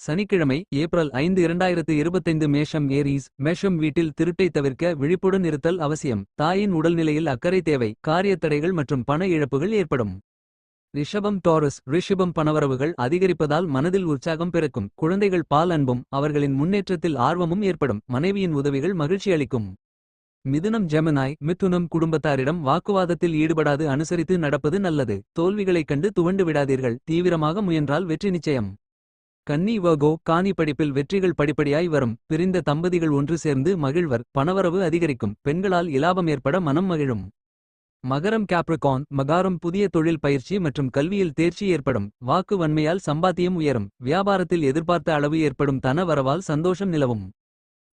சனிக்கிழமை ஏப்ரல் ஐந்து இரண்டாயிரத்து இருபத்தைந்து மேஷம் ஏரீஸ் மேஷம் வீட்டில் திருட்டை தவிர்க்க விழிப்புடன் இருத்தல் அவசியம். தாயின் உடல்நிலையில் அக்கறை தேவை காரியத்தடைகள் மற்றும் பண இழப்புகள் ஏற்படும். ரிஷபம் டாரஸ் ரிஷபம் பணவரவுகள் அதிகரிப்பதால் மனதில் உற்சாகம் பிறக்கும். குழந்தைகள் பால் அன்பும் அவர்களின் முன்னேற்றத்தில் ஆர்வமும் ஏற்படும். மனைவியின் உதவிகள் மகிழ்ச்சி அளிக்கும். மிதுனம் ஜெமனாய் மிதுனம் குடும்பத்தாரிடம் வாக்குவாதத்தில் ஈடுபடாது அனுசரித்து நடப்பது நல்லது. தோல்விகளைக் கண்டு துவண்டு விடாதீர்கள். தீவிரமாக முயன்றால் வெற்றி நிச்சயம். கன்னி வகோ காணி படிப்பில் வெற்றிகள் படிப்படியாய் வரும். பிரிந்த தம்பதிகள் ஒன்று சேர்ந்து மகிழ்வர். பணவரவு அதிகரிக்கும். பெண்களால் இலாபம் ஏற்பட மனம் மகிழும். மகரம் கேப்ரிகான் மகாரம் புதிய தொழில் பயிற்சி மற்றும் கல்வியில் தேர்ச்சி ஏற்படும். வாக்கு வன்மையால் சம்பாத்தியம் உயரும். வியாபாரத்தில் எதிர்பார்த்த அளவு ஏற்படும். தன வரவால் சந்தோஷம் நிலவும்.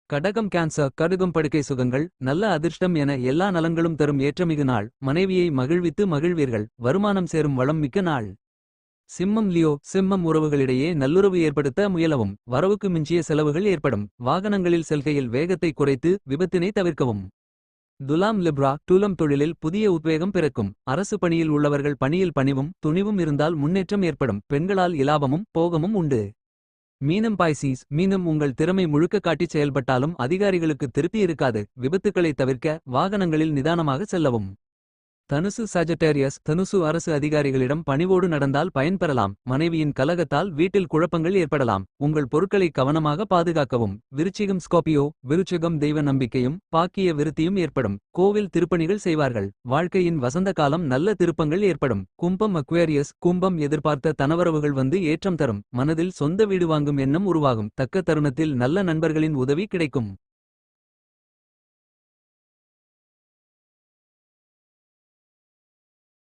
கடகம் கேன்சர் கடுகம் படுக்கை சுகங்கள் நல்ல அதிர்ஷ்டம் என எல்லா நலன்களும் தரும் ஏற்றமிகு நாள். மனைவியை மகிழ்வித்து மகிழ்வீர்கள். வருமானம் சேரும் வளம் மிக்க நாள். சிம்மம் லியோ சிம்மம் உறவுகளிடையே நல்லுறவு ஏற்படுத்த முயலவும் வரவுக்கு மிஞ்சிய செலவுகள் ஏற்படும். வாகனங்களில் செல்கையில் வேகத்தை குறைத்து விபத்தினை தவிர்க்கவும். துலாம் லிப்ரா டூலம் தொழிலில் புதிய உத்வேகம் பிறக்கும். அரசு பணியில் உள்ளவர்கள் பணியில் பணிவும் துணிவும் இருந்தால் முன்னேற்றம் ஏற்படும். பெண்களால் இலாபமும் போகமும் உண்டு. மீனம் பாய்சீஸ் மீனம் உங்கள் திறமை முழுக்க காட்டிச் செயல்பட்டாலும் அதிகாரிகளுக்கு திருப்தி இருக்காது. விபத்துக்களை தவிர்க்க வாகனங்களில் நிதானமாக செல்லவும். தனுசு சாஜட்டேரியஸ் தனுசு அரசு அதிகாரிகளிடம் பணிவோடு நடந்தால் பயன் பெறலாம் மனைவியின் கலகத்தால் வீட்டில் குழப்பங்கள் ஏற்படலாம். உங்கள் பொருட்களை கவனமாக பாதுகாக்கவும். விருச்சிகம் ஸ்காபியோ விருச்சிகம் தெய்வ நம்பிக்கையும் பாக்கிய விருத்தியும் ஏற்படும். கோவில் திருப்பணிகள் செய்வார்கள். வாழ்க்கையின் வசந்த காலம் நல்ல திருப்பங்கள் ஏற்படும். கும்பம் அக்வேரியஸ் கும்பம் எதிர்பார்த்த தனவரவுகள் வந்து ஏற்றம் தரும். மனதில் சொந்த வீடு வாங்கும் எண்ணம் உருவாகும். தக்க தருணத்தில் நல்ல நண்பர்களின் உதவி கிடைக்கும்.